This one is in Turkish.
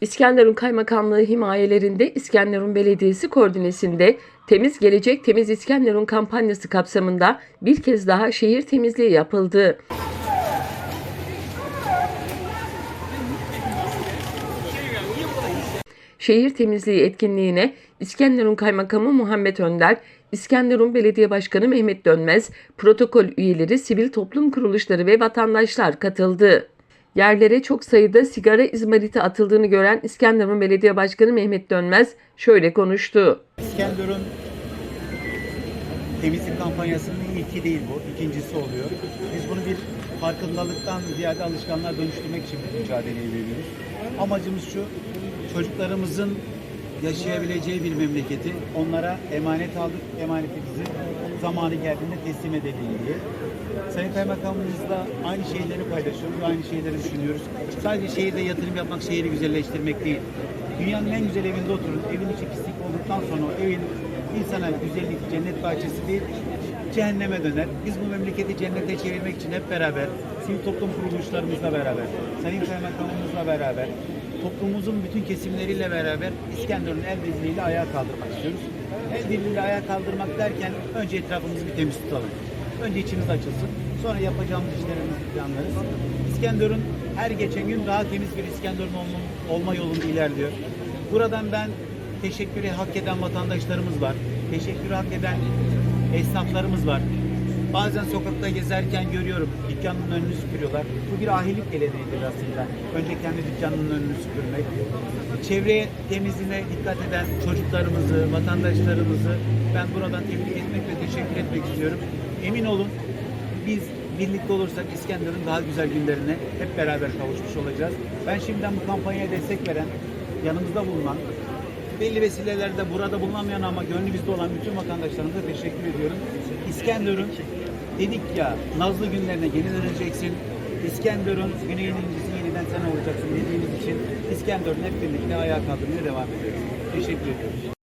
İskenderun Kaymakamlığı himayelerinde İskenderun Belediyesi koordinesinde Temiz Gelecek Temiz İskenderun kampanyası kapsamında bir kez daha şehir temizliği yapıldı. Şehir temizliği etkinliğine İskenderun Kaymakamı Muhammed Önder, İskenderun Belediye Başkanı Mehmet Dönmez, protokol üyeleri, sivil toplum kuruluşları ve vatandaşlar katıldı. Yerlere çok sayıda sigara izmariti atıldığını gören İskenderun Belediye Başkanı Mehmet Dönmez şöyle konuştu. İskenderun temizlik kampanyasının ilki değil bu, ikincisi oluyor. Biz bunu bir farkındalıktan ziyade alışkanlığa dönüştürmek için mücadeleyi veriyoruz. Amacımız şu, çocuklarımızın yaşayabileceği bir memleketi onlara emanet aldık, emanetimizi zamanı geldiğinde teslim edelim. Sayın Kaymakamımızla aynı şeyleri paylaşıyoruz, aynı şeyleri düşünüyoruz. Sadece şehirde yatırım yapmak, şehri güzelleştirmek değil. Dünyanın en güzel evinde oturun, evin içi pislik olduktan sonra o evin insana güzellik, cennet bahçesi değil, cehenneme döner. Biz bu memleketi cennete çevirmek için hep beraber, sivil toplum kuruluşlarımızla beraber, Sayın Kaymakamımızla beraber, toplumumuzun bütün kesimleriyle beraber İskenderun'un el birliğiyle ayağa kaldırmak istiyoruz. El birliğiyle ayağa kaldırmak derken önce etrafımızı bir temiz tutalım. Önce içimiz açılsın. Sonra yapacağımız işlerimizi planlarız. İskenderun her geçen gün daha temiz bir İskenderun olma yolunda ilerliyor. Buradan ben teşekkürü hak eden vatandaşlarımız var. Teşekkürü hak eden esnaflarımız var. Bazen sokakta gezerken görüyorum dükkanın önünü süpürüyorlar. Bu bir ahilik geleneğidir aslında. Önce kendi dükkanının önünü süpürmek. Çevreye temizliğine dikkat eden çocuklarımızı, vatandaşlarımızı ben buradan tebrik etmek ve teşekkür etmek istiyorum. Emin olun biz birlikte olursak İskenderun daha güzel günlerine hep beraber kavuşmuş olacağız. Ben şimdiden bu kampanyaya destek veren, yanımızda bulunan, belli vesilelerde burada bulunamayan ama gönlü bizde olan bütün vatandaşlarımıza teşekkür ediyorum. İskenderun dedik ya nazlı günlerine geri döneceksin. İskenderun güneyin incisi yeniden sen olacaksın dediğimiz için İskenderun hep birlikte ayağa kaldırmaya devam ediyoruz. Teşekkür ediyoruz.